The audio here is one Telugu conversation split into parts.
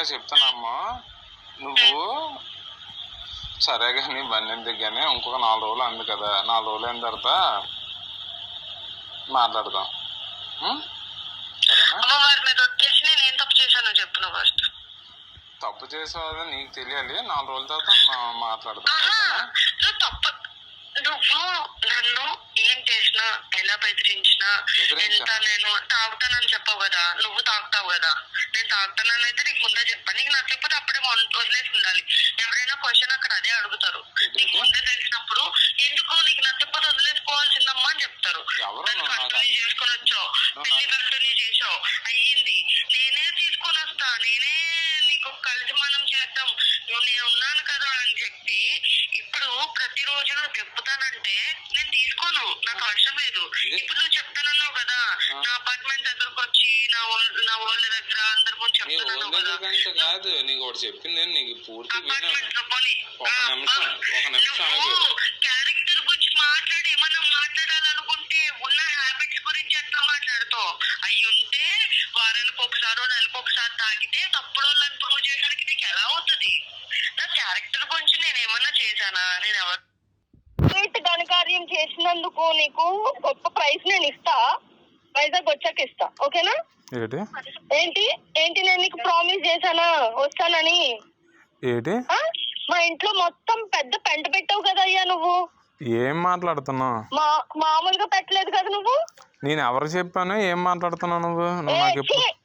నిజంగా చెప్తున్నామ్మా. నువ్వు సరే కానీ బండి ఎందుకు కానీ ఇంకొక నాలుగు రోజులు అంది కదా. నాలుగు రోజులు అయిన తర్వాత మాట్లాడదాం. తప్పు చేసేవాళ్ళు నీకు తెలియాలి. నాలుగు రోజుల తర్వాత మాట్లాడదాం ఆహా, ఓకేనా నువ్వు తప్పు నువ్వు నన్ను ఏం చేసినా ఎలా బెదిరించినా బెదిరించా? ఎంత నేను తాగుతానని చెప్పావు కదా. నువ్వు తాగుతావు కదా. నేను తాగుతానని అయితే నీకు ముందే చెప్పాను నీకు నచ్చకపోతే అప్పుడే మొన్- వదిలేసి ఉండాలి. ఎవరైనా క్వశ్చన్ అక్కడ అదే అడుగుతారు. నీకు ముందే తెలిసినప్పుడు ఎందుకు నీకు నచ్చకపోతే వదిలేసుకోవాల్సిందమ్మా అని చెప్తారు ఎవరు దాన్ని నువ్వు నాకు కంటిన్యూ చేసుకొని వచ్చావు నువ్వు పెళ్ళి నాకు- కంటిన్యూ చేసావు అయ్యింది నేనే తీసుకొని వస్తా నేనే నీకు కలిసి మనం చేద్దాం నువ్వు నేను ఉన్నాను కదా అని చెప్పి ఇప్పుడు ప్రతిరోజు నువ్వు చెప్తానంటే నేను తీసుకోను నాకు అవసరం లేదు ఇది- ఇప్పుడు నువ్వు చెప్తానన్నావు కదా ఆ. నా అపార్ట్మెంట్ దగ్గరకు వచ్చి నా వాళ్ళ- నా వాళ్ళ దగ్గర అందరి ముందు నీ చెప్తానన్నావు కదా ఓళ్ళకంటే కాదు నీకు ఒకటి చెప్పింది నీకు పూర్తి విన్నాను. ఒక ఆ, నిమిషం, ఒక నిమిషం. క్యారెక్టర్ గురించి మాట్లాడి ఏమన్నా మాట్లాడాలనుకుంటే ఉన్న హ్యాబిట్స్ గురించి ఎట్లా మాట్లాడుతావు? అయి ఉంటే వారానికి ఒకసారి నెలకు ఒకసారి తాగితే తప్పుడు వాళ్ళని ప్రూవ్ చేయడానికి నీకు ఎలా అవుతుంది? నా క్యారెక్టర్ గురించి నేను ఏమన్నా చేశానా? నేను ఎవరు ఘనకార్యం చేసినందుకు నీకు గొప్ప ప్రైజ్ నేను ఇస్తా. వైజాగ్ వచ్చాక ఇస్తా. ఓకేనా ఏంటి? ఏంటి? ఏంటి నేను నీకు ప్రామిస్ చేశానా? వస్తానని? ఏంటి? మా ఇంట్లో మొత్తం పెద్ద పెంట పెట్టావు కదా అయ్యా నువ్వు. ఏం మాట్లాడుతున్నావు? మా మామూలుగా పెట్టలేదు కదా నువ్వు? నేను ఎవరు చెప్పాను ఏం మాట్లాడుతున్నావు నువ్వు? నువ్వు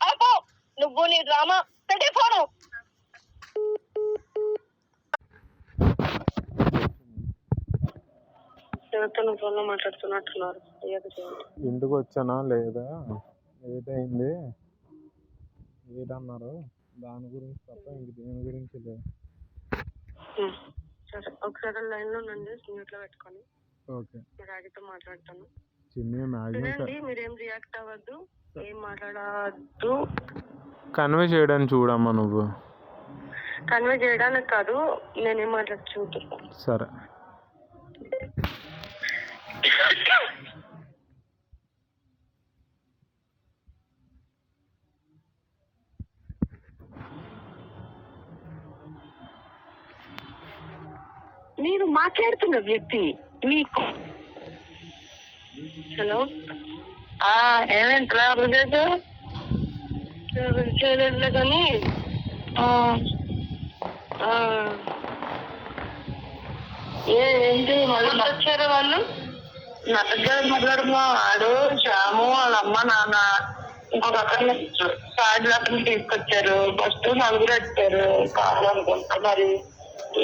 నాకు. నువ్వు నీ డ్రామా పెట్టే ఫోను. మాట్లాడుతున్నట్టున్నారు? ఇంటికి వచ్చానా? లేదా? లేట్ అయింది అన్నారు దాని గురించి తప్ప ఇంక దేని గురించి లేదు. ఉమ్. సరే. ఒకసారి లైన్లో ఉండండి మ్యూట్లో పెట్టుకొని. ఓకే. మాట్లాడతాను. చిన్ని మీరేం రియాక్ట్ అవ్వద్దు ఏం మాట్లాడద్దు. కన్వే చేయడానికి చూడమ్మా నువ్వు. కన్వే చేయడానికి కాదు నేనేం మాట్లాడి సరే. మీరు మాట్లాడుతున్న వ్యక్తి మీకు హలో? ఏమేమి ట్రావెల్ చేసా ట్రావెల్ చేయలేదు కానీ ఏంటి? మళ్ళీ వచ్చారు వాళ్ళు? నా దగ్గర మాట్లాడుతున్నా ఆడు శ్యాము వాళ్ళ అమ్మ నాన్న ఇంకొక అతన్ని కార్డు అతను తీసుకొచ్చారు. ఫస్ట్ నలుగురు వచ్చారు. కాదు అనుకుంటా మరి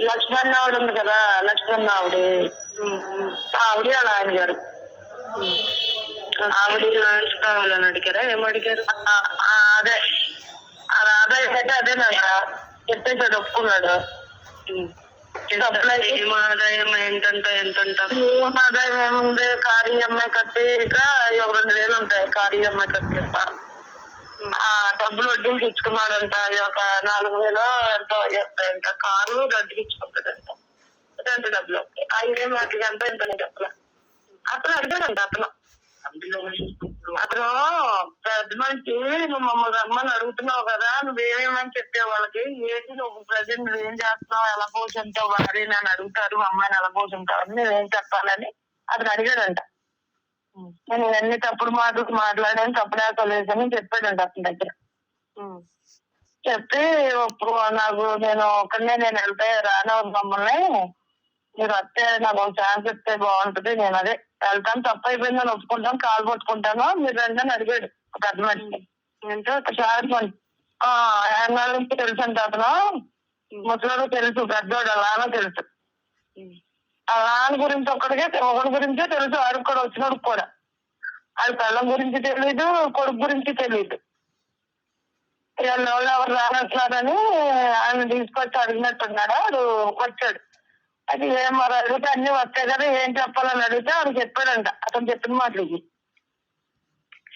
లక్ష్మణ్ ఆవిడ ఉంది కదా లక్ష్మణ్ ఆవిడ ఆవిడ అలా ఆయన గారు ఆవిడ లాంచ్ కావాలని అడిగారా? ఏం అడిగారు? అదే. అది ఆదాయం అయితే అదేనంట చెప్పేసాడు ఒప్పుకున్నాడు. ఏం ఆదాయం ఎంతంట ఎంతంట ఏం ఆదాయం ఏముంది? కారు ఈఎంఐ కట్టి ఇక ఒక రెండు వేలు ఉంటాయి. కారు ఈఎంఐ కట్టిస్తా ఆ డబ్బులు వడ్డీలు తెచ్చుకున్నాడంట. ఒక నాలుగు వేలు ఎంతో చెప్తాయంట కారు రెంట్కి ఇచ్చుకుంటాడంట. డబ్బులు వస్తాయి. ఆ వాటికి ఎంత ఎంత చెప్పలే. అతను అడిగాడంట అతను. అతను పెద్ద మనిషి నువ్వు మమ్మల్ని రమ్మని అడుగుతున్నావు కదా నువ్వేమేమని చెప్పే వాళ్ళకి? ఏంటి నువ్వు ప్రజెంట్ నువ్వేం చేస్తున్నావు? ఎలా పోషింటావు భార్య నన్ను అడుగుతారు మా అమ్మాయిని ఎలా పోషింటావు అని నేనేం చెప్పాలని అతను అడిగాడంట. నేను ఇవన్నీ తప్పుడు మాటలు మాట్లాడాను తప్పుడు ఆకలేదని చెప్పాడంట అతని దగ్గర. చెప్పి ఇప్పుడు నాకు నేను ఒక్కడనే నేను వెళ్తే రానవద్దు మమ్మల్ని. మీరు వస్తే నాకు ఒక ఛాన్స్ ఇస్తే బాగుంటుంది నేను అదే వెళ్తాను తప్పు అయిపోయిందని ఒప్పుకుంటాను కాలు పట్టుకుంటాను మీరు రండి అని అడిగాడు ఒక పెద్ద మనిషి అంటే ఒక ఎన్నాళ్ళ నుంచి తెలుసు అంటే అతను. ముసలోడు తెలుసు పెద్దోడు అలానో తెలుసు. ఆ నాన్న గురించి ఒక్కడికే ఒకటి గురించే తెలుసు ఆడికి కూడా వచ్చినోడు కూడా. ఆడి పిల్లం గురించి తెలియదు కొడుకు గురించి తెలియదు వీళ్ళ వాళ్ళు ఎవరు రానట్లారని ఆయన తీసుకొచ్చి అడిగినట్టున్నాడు వాడు వచ్చాడు. అది ఏం మరి అడిగితే అన్ని వస్తాయి కదా ఏం చెప్పాలని అడిగితే ఆడు చెప్పాడంట అతను చెప్పిన మాటలకి.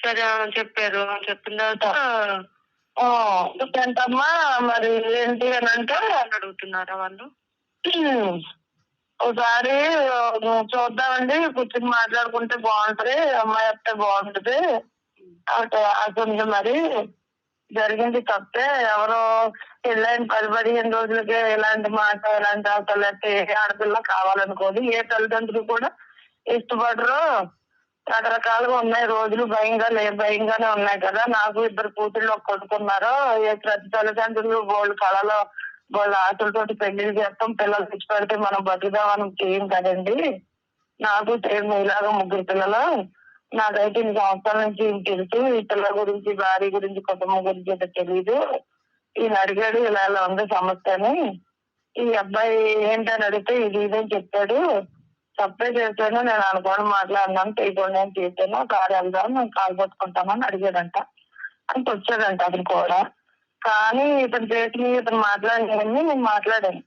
సరే చెప్పారు చెప్పిన తర్వాత ఏంటమ్మా మరి ఏంటి అని అంటే అడుగుతున్నారా వాళ్ళు? ఒకసారి చూద్దామండి. కూర్చొని మాట్లాడుకుంటే బాగుంటది. అమ్మాయి వస్తే బాగుంటది. అసలు మరి జరిగింది తప్పే. ఎవరో పెళ్ళైన పది పదిహేను రోజులకే ఇలాంటి మాట ఇలాంటి అసలు ఏ ఆడపిల్ల కావాలనుకోదు. ఏ తల్లిదండ్రులు కూడా ఇష్టపడరు. రకరకాలుగా ఉన్నాయి. రోజులు భయంగా లే భయంగానే ఉన్నాయి కదా. నాకు ఇద్దరు కూతుళ్ళు ఒక కొడుకున్నారు ఏ ప్రతి తల్లిదండ్రులు బోల్డ్ కళలో వాళ్ళ ఆశలతోటి పెళ్ళి చేస్తాం పిల్లలు తెచ్చి పెడితే మనం బతుకుదామని చేయం కదండి. నాకు సేమ్ ఇలాగా ముగ్గురు పిల్లలు. నాకైతే ఇన్ని సంవత్సరాల నుంచి ఈయన తెలుసు. ఈ పిల్లల గురించి భార్య గురించి కుటుంబం గురించి అయితే తెలియదు ఈయన అడిగాడు ఇలా ఇలా ఉంది సమస్య అని. ఈ అబ్బాయి ఏంటని అడిగితే ఇది ఇదని చెప్పాడు. తప్పే చేశాను నేను అనుకోని మాట్లాడినాను చేయకుండా అని చేశాను కారు వెళ్దాం నేను కాలు పట్టుకుంటామని అడిగాడంట. అని వచ్చాడంట అతను కూడా. కానీ ఇతను చేసి ఇతను మాట్లాడినవన్నీ నేను మాట్లాడాను.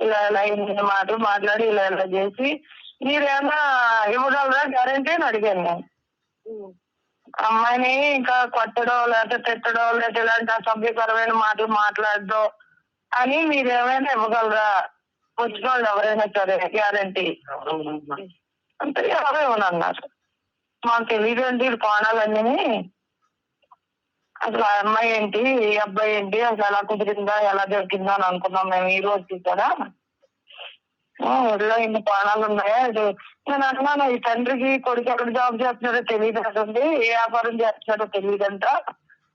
ఇలా ఇలా ఇన్ని మాటలు మాట్లాడి ఇలా ఇలా చేసి మీరేమన్నా ఇవ్వగలరా గ్యారంటీ అని అడిగాను నేను. అమ్మాయిని ఇంకా కొట్టడం లేకపోతే తిట్టడం లేకపోతే ఇలాంటి అసభ్యకరమైన మాటలు మాట్లాడడం అని మీరేమైనా ఇవ్వగలరా? వచ్చిన వాళ్ళు ఎవరైనా సరే గ్యారంటీ అంటే ఎవరో ఇవ్వనన్నారు. మాకు తెలియదండి ఈ కోణాలన్నీ. అసలు ఆ అమ్మాయి ఏంటి? ఈ అబ్బాయి ఏంటి? అసలు ఎలా కుదిరిందా? ఎలా దొరికిందా అని అనుకున్నాం మేము ఈ రోజు చూసారా? ఊళ్ళో ఇన్ని ప్రాణాలు ఉన్నాయా? ఇది నేను అన్నాను ఈ తండ్రికి కొడుకు ఎక్కడ జాబ్ చేస్తున్నాడో తెలియదు అంటుంది ఏ వ్యాపారం చేస్తున్నాడో తెలియదంట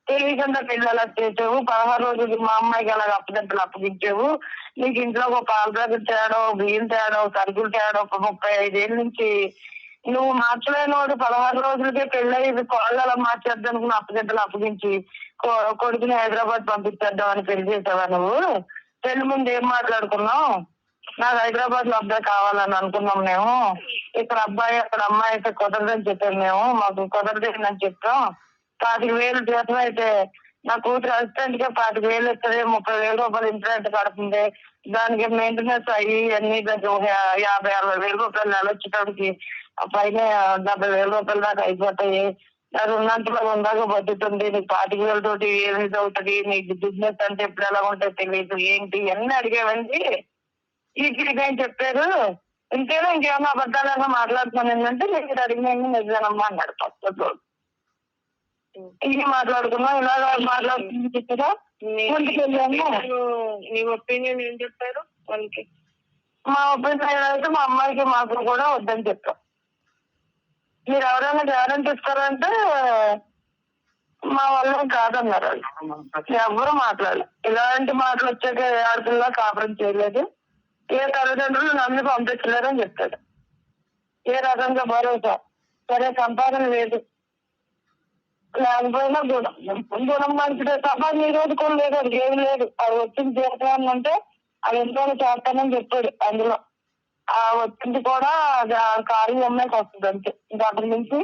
తెలియకుండా పెళ్ళి అలా చేసావు? పదహారు రోజులు మా అమ్మాయికి అలాగ అప్పదంటలు అప్పగించావు? నీకు ఇంట్లో ఒక పాల ప్యాకెట్ తేడా బియ్యం తేడా సరుకులు తేడా ఒక ముప్పై ఐదేళ్ళ నుంచి నువ్వు మార్చలేని వాడు పదహారు రోజులకే పెళ్ళి కోళ్ళు అలా మార్చేద్దాం అనుకుని అప్పగింతలు అప్పగించి కొ- కొడుకుని హైదరాబాద్ పంపించేద్దాం అని పెళ్ళి చేసావా నువ్వు? పెళ్ళి ముందు ఏం మాట్లాడుకున్నావు? నాకు హైదరాబాద్లో అబ్బాయి కావాలని అనుకున్నాం మేము. ఇక్కడ అబ్బాయి అక్కడ అమ్మాయి అయితే కుదరదని చెప్పాము మేము. మాకు కుదరదని చెప్తాం పాతిక వేలు జీతం అయితే నా కూతురు అసిస్టెంట్గా పాతిక వేలు ఇస్తుంది ముప్పై వేల రూపాయలు ఇంటర్నెట్ కడుతుంది దానికి మెయింటెనెన్స్ అయ్యి అన్ని దానికి యాభై అరవై వేల రూపాయలు నెల వచ్చేటప్పటికి పైన డెబ్బై వేల రూపాయల దాకా అయిపోతాయి. అది ఉన్నంతలో ఉందాక బతుకుతుంది నీకు పాతిక వేలతోటి ఏమి ఇది అవుతుంది? నీకు బిజినెస్ అంటే ఎప్పుడు ఎలా ఉంటుంది తెలియదు. ఏంటి? అన్ని అడిగేవండి ఈ అని చెప్పారు? ఇంకేదో ఇంకేమన్నా అబద్ధాలుగా మాట్లాడుతున్నాను. ఏంటంటే మీరు అడిగిన నిజానమ్మా అన్నాడు ఫస్ట్ ఇది మాట్లాడుకున్నాం ఇలాగ మాట్లాడుతుంది చెప్పారా? నీ ఒపీనియన్ ఏం చెప్పారు? వాళ్ళకి. మా ఒపీనియన్ అయితే మా అమ్మాయికి మాకు కూడా వద్దని చెప్పాం. మీరు ఎవరైనా గ్యారంటీ ఇస్తారంటే మా వల్ల కాదన్నారు ఎవరు మాట్లాడలేదు ఇలాంటి మాటలు వచ్చాక ఏ ఆడపిల్ల కాపురం చేయలేదు. ఏ తల్లిదండ్రులు నన్ను పంపించలేరని చెప్తాడు ఏ రకంగా భరోసా? సరే సంపాదన లేదు. లేకపోయినా గుణం. గుణం మంచిదే తప్ప ఈ రోజు కూడా లేదు అది ఏమి లేదు. అది వచ్చిన చేస్తాను అంటే అది ఎంతో చేస్తానని చెప్పాడు అందులో. వచ్చింది కూడా ఆ కార్యం అమ్మాయికి వస్తుంది అంతే. ఇంకా అక్కడి నుంచి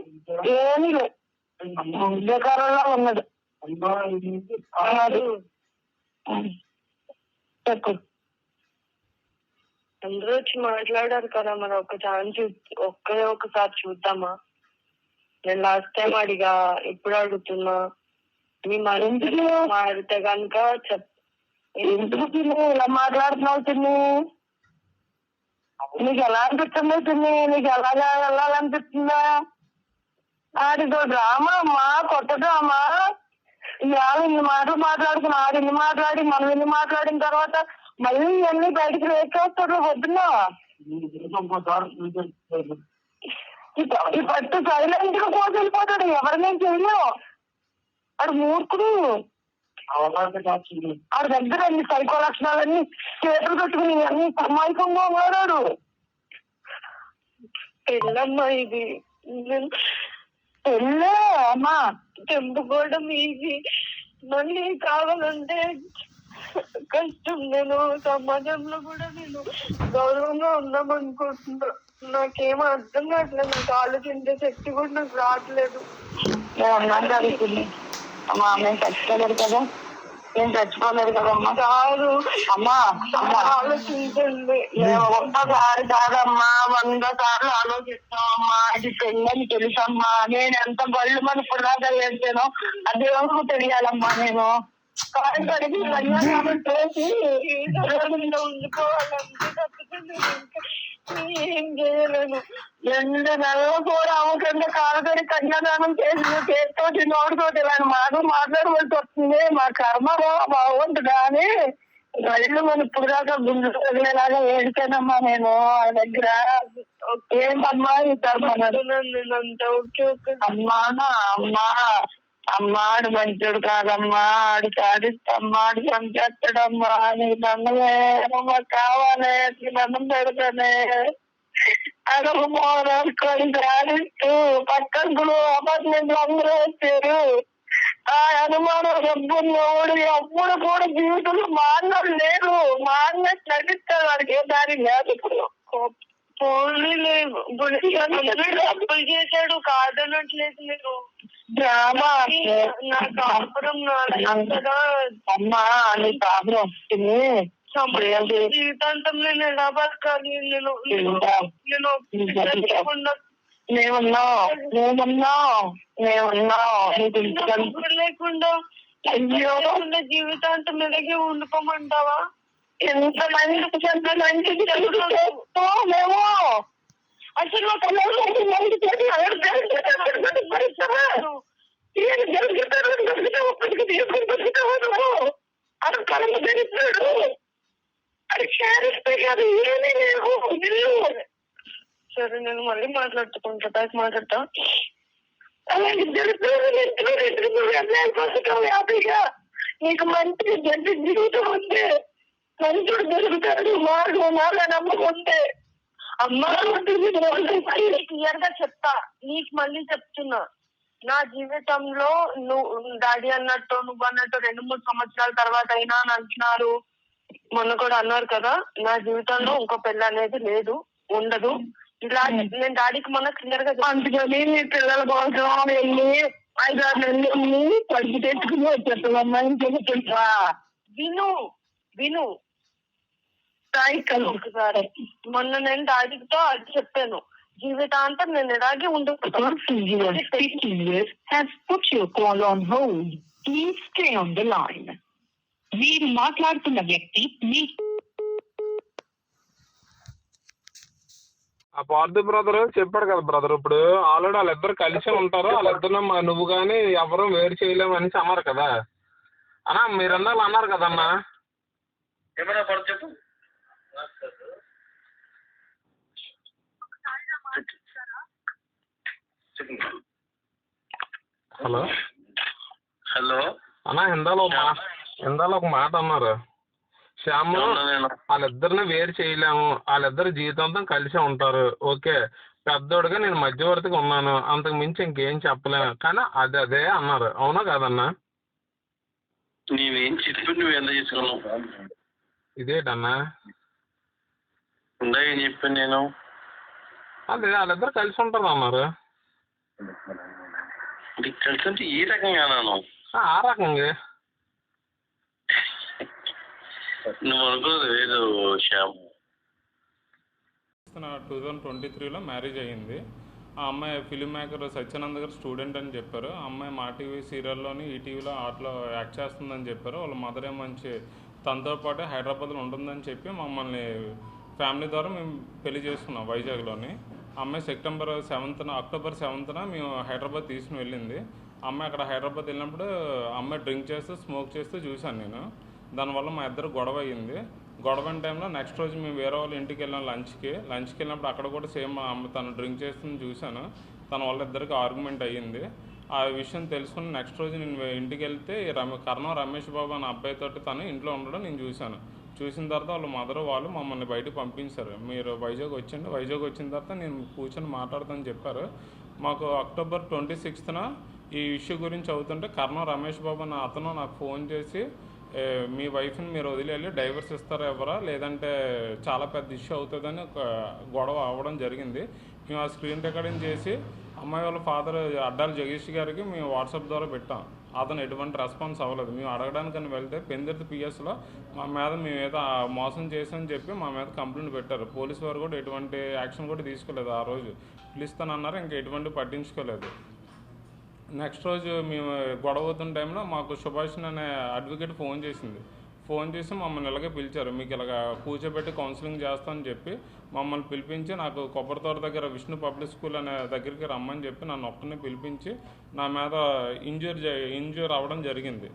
ఏమీ లేదు బేకారంలో ఉన్నది. చెప్పు. అందరూ వచ్చి మాట్లాడారు కదా మరి ఒక ఛాన్స్ ఒకే ఒకసారి చూద్దామా? నేను లాస్ట్ టైం అడిగా ఇప్పుడు అడుగుతున్నా? మీ మనసు మారితే కనుక చెప్ ఎందుకు ఇలా మాట్లాడుతున్నావు తిని నీకు ఎలా అనిపిస్తుంది తిని నీకు ఎలాగా వెళ్ళాలనిపిస్తుందా? ఆడితో డ్రామా అమ్మా కొత్త డ్రామా. ఇవాళ ఇన్ని మాటలు మాట్లాడుకుని ఆడు ఇన్ని మాట్లాడి మనం ఇన్ని మాట్లాడిన తర్వాత మళ్ళీ ఇవన్నీ బయటికి వేసేస్తాడు పొద్దున్న. ఈ- పట్టు సైలెంట్గా పోసి వెళ్ళిపోతాడు. ఎవరినేం చేయలేవు ఆడు మూర్ఖుడు. ఆడు దగ్గర అన్ని సైకో లక్షణాలన్నీ చేతులు పెట్టుకుని అన్ని అమాయకంగా ఉన్నాడు పెళ్ళమ్మా ఇది. పెళ్ళే అమ్మా. తెంపుకోవడం ఈజీ. మళ్ళీ కావాలంటే కష్టం. నేను సమాజంలో కూడా నేను గౌరవంగా ఉందాం అనుకుంటున్నా నాకేం అర్థం కావట్లేదు. నాకు ఆలోచించే శక్తి కూడా నాకు రావట్లేదు. అన్నాను అమ్మా మేము చచ్చిపోలేదు కదా. నేను చచ్చిపోలేదు కదమ్మా కాదు. అమ్మా అమ్మా ఆలోచించండి. మేము ఒక్కసారి కాదమ్మా వంద సార్లు ఆలోచిస్తామమ్మా అది పెళ్ళని తెలుసమ్మా. నేను ఎంత బళ్ళు మన ఇప్పుడు వేస్తానో అది ఎవరికి తెలియాలమ్మా నేను. కాదు కడిగి కన్యాదానం చేసి ఈ సమాజంలో ఉండిపోవాలంటే ఏం చేయలేను రెండు నెలలు కూడా అవ్వకుండా కాలు కాలకరి కన్యాదానం చేసిన చేతితోటి నోడుతోటి ఇలాంటి మాటలు మాట్లాడవలసి వస్తుంది మా కర్మ బాగుంటుంది కానీ రైలు మన ఇప్పుడు దాకా గుండె తగిలేలాగా ఏడిచానమ్మా నేను ఆ దగ్గర ఏంటమ్మా ఈ కర్మ అన్నది. నేను అంత ఓకే ఓకే అమ్మా అమ్మా అమ్మా ఆడు మంచోడు కాదమ్మా ఆడు సాధిస్తమ్మా ఆడు సంచేస్తాడమ్మా నీకు దండమే అమ్మ కావాలి నీ దండం పెడతానే. అడవు మోరాడుకొని సాధిస్తూ పక్కన అపార్ట్మెంట్లు అందరూ వచ్చారు. ఆ అనుమానం డబ్బున్నోడు ఎప్పుడు కూడా జీవితంలో మారినాడు లేదు మారినట్టు నటిస్తాడు వాడికి ఏ దారి లేదు ఇప్పుడు. పోనీ లేదు. ఇప్పుడు అప్పులు చేశాడు కాదనట్లేదు మీరు. డ్రామా నా కాపురం నాదంతగా అమ్మా నీ ప్రాబ్లం వస్తుంది సంపాదించి జీవితాంతం నేను ఎలా బతకాలి? నేను నేను నీకు లేకుండా జీవితాంతం ఇలాగే ఉండిపోమంటావా? ఎంత మందికి ఎంత మంచికి తెలుసు మేము. అసలు ఒక మంచి మంచి చేసి ఎవరు జరుగుతారు ఏం జరుగుతారు దొరికితే ఒక్కడికి తీసుకుని దొరుకుతావు నువ్వు కళ్ళు ధరిస్తాడు అది శారీస్ కాదు ఏమీ లేవు. ఇల్లు సరే నేను మళ్ళీ మాట్లాడుకుంటా. బ్యాక్ మాట్లాడతా. అలాగే జరుగుతుంది ఇంట్లో రెండు అన్యాయం బతుకావు హ్యాపీగా నీకు మంచి జడ్జి జీవితం ఉంది. మంచుడు దొరుకుతాడు మార్గం నాగా నమ్మకం ఉంది అమ్మా క్లియర్గా చెప్తా. నీకు మళ్ళీ చెప్తున్నా. నా జీవితంలో నువ్వు డాడీ అన్నట్టు నువ్వు అన్నట్టు రెండు మూడు సంవత్సరాల తర్వాత అయినా అని అంటున్నారు. మొన్న కూడా అన్నారు కదా నా జీవితంలో ఇంకో పెళ్ళి అనేది లేదు ఉండదు. ఇలా నేను డాడీకి మొన్న క్లియర్గా. అందుకని నీ పిల్లల కోసం వెళ్ళి ఐదారు నెలలు పడికి తెచ్చుకుని వచ్చేస్తామమ్మా తెలుసా విను విను. సాయికలు ఒకసారి. మొన్న నేను డాడీతో అది చెప్పాను. జీవితాంతం నేను ఇలాగే line. మీరు మాట్లాడుతున్న వ్యక్తి మీ ఆ పార్థు బ్రదర్ చెప్పాడు కదా బ్రదర్ ఇప్పుడు ఆల్రెడీ వాళ్ళిద్దరు కలిసి ఉంటారు వాళ్ళిద్దరు నువ్వు కానీ ఎవరు వేరు చేయలేము అనేసి అన్నారు కదా. అన్నా మీరు అన్నారు అన్నారు కదన్నా. ఏమన్నా పడు చెప్పు. హలో. హలో. అన్నా ఇందాలో ఇందాలో ఒక మాట అన్నారు. శ్యామ్ వాళ్ళిద్దరిని వేరు చేయలేము. వాళ్ళిద్దరు జీవితాంతం కలిసి ఉంటారు. ఓకే. పెద్దోడుగా నేను మధ్యవర్తిగా ఉన్నాను. అంతకు మించి ఇంకేం చెప్పలేము కానీ అది అదే అన్నారు. అవునా కాదన్నా? నీవేం చెప్పి నువ్వు ఎంత చేసుకున్నావు ఇదేటన్నా? ఉందా ఏం చెప్పాను నేను? అదే వాళ్ళిద్దరు కలిసి ఉంటారు అన్నారు. నీకు తెలుసు అంటే ఈ ఆ రకంగా. నువ్వు అనుకున్నది లేదు శ్యామ్. టూ థౌజండ్ ట్వంటీ త్రీలో మ్యారేజ్ అయ్యింది. ఆ అమ్మాయి ఫిలిం మేకర్ సత్యానంద్ గారు స్టూడెంట్ అని చెప్పారు. ఆ అమ్మాయి మా టీవీ సీరియల్లోని ఈటీవీలో ఆటలో యాక్ట్ చేస్తుందని చెప్పారు. వాళ్ళ మదర్ ఏమో మంచి తనతో పాటు హైదరాబాద్లో ఉంటుందని చెప్పి మమ్మల్ని ఫ్యామిలీ ద్వారా మేము పెళ్ళి చేసుకున్నాం వైజాగ్లోని. అమ్మాయి సెప్టెంబర్ సెవెంత్న అక్టోబర్ సెవెంత్న మేము హైదరాబాద్ తీసుకుని వెళ్ళింది. అమ్మాయి అక్కడ హైదరాబాద్ వెళ్ళినప్పుడు అమ్మాయి డ్రింక్ చేస్తూ స్మోక్ చేస్తూ చూశాను నేను. దానివల్ల మా ఇద్దరు గొడవ అయ్యింది గొడవ టైంలో నెక్స్ట్ రోజు మేము వేరే వాళ్ళ ఇంటికి వెళ్ళాం లంచ్కి. లంచ్కి వెళ్ళినప్పుడు అక్కడ కూడా సేమ్ అమ్మ తను డ్రింక్ చేస్తుంది చూశాను. తన వాళ్ళ ఇద్దరికి ఆర్గ్యుమెంట్ అయ్యింది. ఆ విషయం తెలుసుకుని నెక్స్ట్ రోజు నేను ఇంటికి వెళ్తే ఈ రమ కర్ణం రమేష్ బాబు అనే అబ్బాయితోటి తను ఇంట్లో ఉండడం నేను చూశాను. చూసిన తర్వాత వాళ్ళ మదర్ వాళ్ళు మమ్మల్ని బయటకు పంపించారు. మీరు వైజాగ్ వచ్చింది వైజాగ్ వచ్చిన తర్వాత నేను కూర్చొని మాట్లాడతానని చెప్పారు. మాకు అక్టోబర్ ట్వంటీ సిక్స్త్న ఈ ఇష్యూ గురించి అవుతుంటే కర్ణం రమేష్ బాబు అన్న అతను నాకు ఫోన్ చేసి మీ వైఫ్ని మీరు వదిలేళ్ళి డైవర్స్ ఇస్తారా ఎవరా? లేదంటే చాలా పెద్ద ఇష్యూ అవుతుందని ఒక గొడవ అవ్వడం జరిగింది. మేము ఆ స్క్రీన్ రికార్డింగ్ చేసి అమ్మాయి వాళ్ళ ఫాదర్ అడ్డాల జగదీష్ గారికి మేము వాట్సాప్ ద్వారా పెట్టాం. అతను ఎటువంటి రెస్పాన్స్ అవ్వలేదు. మేము అడగడానికని వెళ్తే పెందిర్తి పిఎస్లో మా మీద మీ మీద మోసం చేసామని చెప్పి మా మీద కంప్లైంట్ పెట్టారు. పోలీసు వారు కూడా ఎటువంటి యాక్షన్ కూడా తీసుకోలేదు ఆ రోజు. పిలుస్తానన్నారు ఇంకా ఎటువంటి పట్టించుకోలేదు. నెక్స్ట్ రోజు మేము గొడవ అవుతున్న టైంలో మాకు సుభాష్ అనే అడ్వకేట్ ఫోన్ చేసింది. ఫోన్ చేసి మమ్మల్ని ఇలాగే పిలిచారు. మీకు ఇలాగ కూర్చోబెట్టి కౌన్సిలింగ్ చేస్తామని చెప్పి మమ్మల్ని పిలిపించి నాకు కొబ్బరి తోట దగ్గర విష్ణు పబ్లిక్ స్కూల్ అనే దగ్గరికి రమ్మని చెప్పి నన్ను ఒక్కరిని పిలిపించి నా మీద ఇంజూర్ ఇంజూర్ అవ్వడం జరిగింది.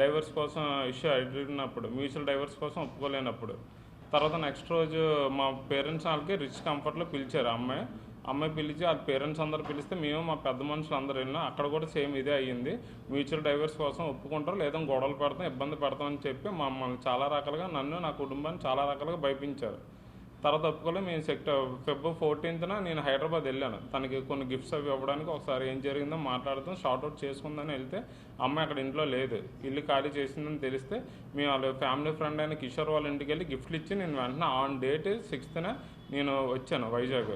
డైవర్స్ కోసం ఇష్యూ అడిగినప్పుడు మ్యూచువల్ డైవర్స్ కోసం ఒప్పుకోలేనప్పుడు. తర్వాత నెక్స్ట్ రోజు మా పేరెంట్స్ వాళ్ళకి రిచ్ కంఫర్ట్లో పిలిచారు అమ్మాయి. అమ్మాయి పిలిచి వాళ్ళ పేరెంట్స్ అందరు పిలిస్తే మేము మా పెద్ద మనుషులు అందరు వెళ్ళినా అక్కడ కూడా సేమ్ ఇదే అయ్యింది. మ్యూచువల్ డైవర్స్ కోసం ఒప్పుకుంటారు లేదా గొడవలు పెడతాం ఇబ్బంది పెడతామని చెప్పి మమ్మల్ని చాలా రకాలుగా నన్ను నా కుటుంబాన్ని చాలా రకాలుగా భయపించారు. తర్వాత ఒప్పుకోలే మేము సెక్టర్ ఫిబ్రవరి ఫోర్టీన్త్న నేను హైదరాబాద్ వెళ్ళాను. తనకి కొన్ని గిఫ్ట్స్ అవి ఇవ్వడానికి ఒకసారి ఏం జరిగిందో మాట్లాడుతాం షార్ట్ అవుట్ చేసుకుందని వెళ్తే అమ్మాయి అక్కడ ఇంట్లో లేదు. ఇల్లు ఖాళీ చేసిందని తెలిస్తే మేము వాళ్ళ ఫ్యామిలీ ఫ్రెండ్ అయిన కిషోర్ వాళ్ళ ఇంటికి వెళ్ళి గిఫ్ట్లు ఇచ్చి నేను వెంటనే ఆన్ డేట్ సిక్స్త్న నేను వచ్చాను వైజాగ్.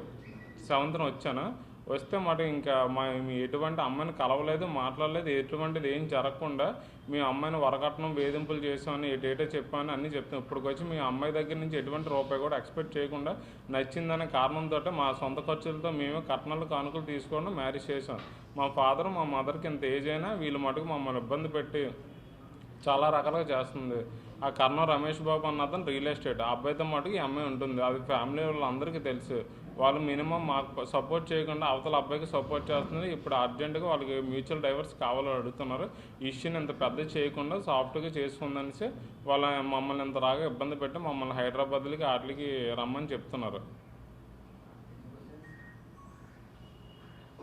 సెవెంత్న వచ్చాను. వస్తే మాట ఇంకా మా మీ ఎటువంటి అమ్మాయిని కలవలేదు మాట్లాడలేదు ఎటువంటిది ఏం జరగకుండా మీ అమ్మాయిని వరకట్నం వేధింపులు చేసామని ఎటేటో చెప్పామని అన్నీ చెప్తాం. ఇప్పటికొచ్చి మీ అమ్మాయి దగ్గర నుంచి ఎటువంటి రూపాయి కూడా ఎక్స్పెక్ట్ చేయకుండా నచ్చిందనే కారణంతో మా సొంత ఖర్చులతో మేమే కట్నాలు కానుకలు తీసుకోవడం మ్యారేజ్ చేసాం మా ఫాదర్ మా మదర్కి ఇంత ఏజ్ అయినా వీళ్ళు మటుకు మమ్మల్ని ఇబ్బంది పెట్టి చాలా రకాలుగా చేస్తుంది. ఆ కర్ణ రమేష్ బాబు అన్న అతను రియల్ ఎస్టేట్ ఆ అబ్బాయితో మటుకు ఈ అమ్మాయి ఉంటుంది. అది ఫ్యామిలీ వాళ్ళందరికీ తెలుసు. వాళ్ళు మినిమం మాకు సపోర్ట్ చేయకుండా అవతల అబ్బాయికి సపోర్ట్ చేస్తున్నారు. ఇప్పుడు అర్జెంటుగా వాళ్ళకి మ్యూచువల్ డైవర్స్ కావాలని అడుగుతున్నారు. ఇష్యూని ఇంత పెద్ద చేయకుండా సాఫ్ట్గా చేసుకుందనేసి వాళ్ళ మమ్మల్ని ఇంత రాగా ఇబ్బంది పెట్టి మమ్మల్ని హైదరాబాద్లకి వాటికి రమ్మని చెప్తున్నారు.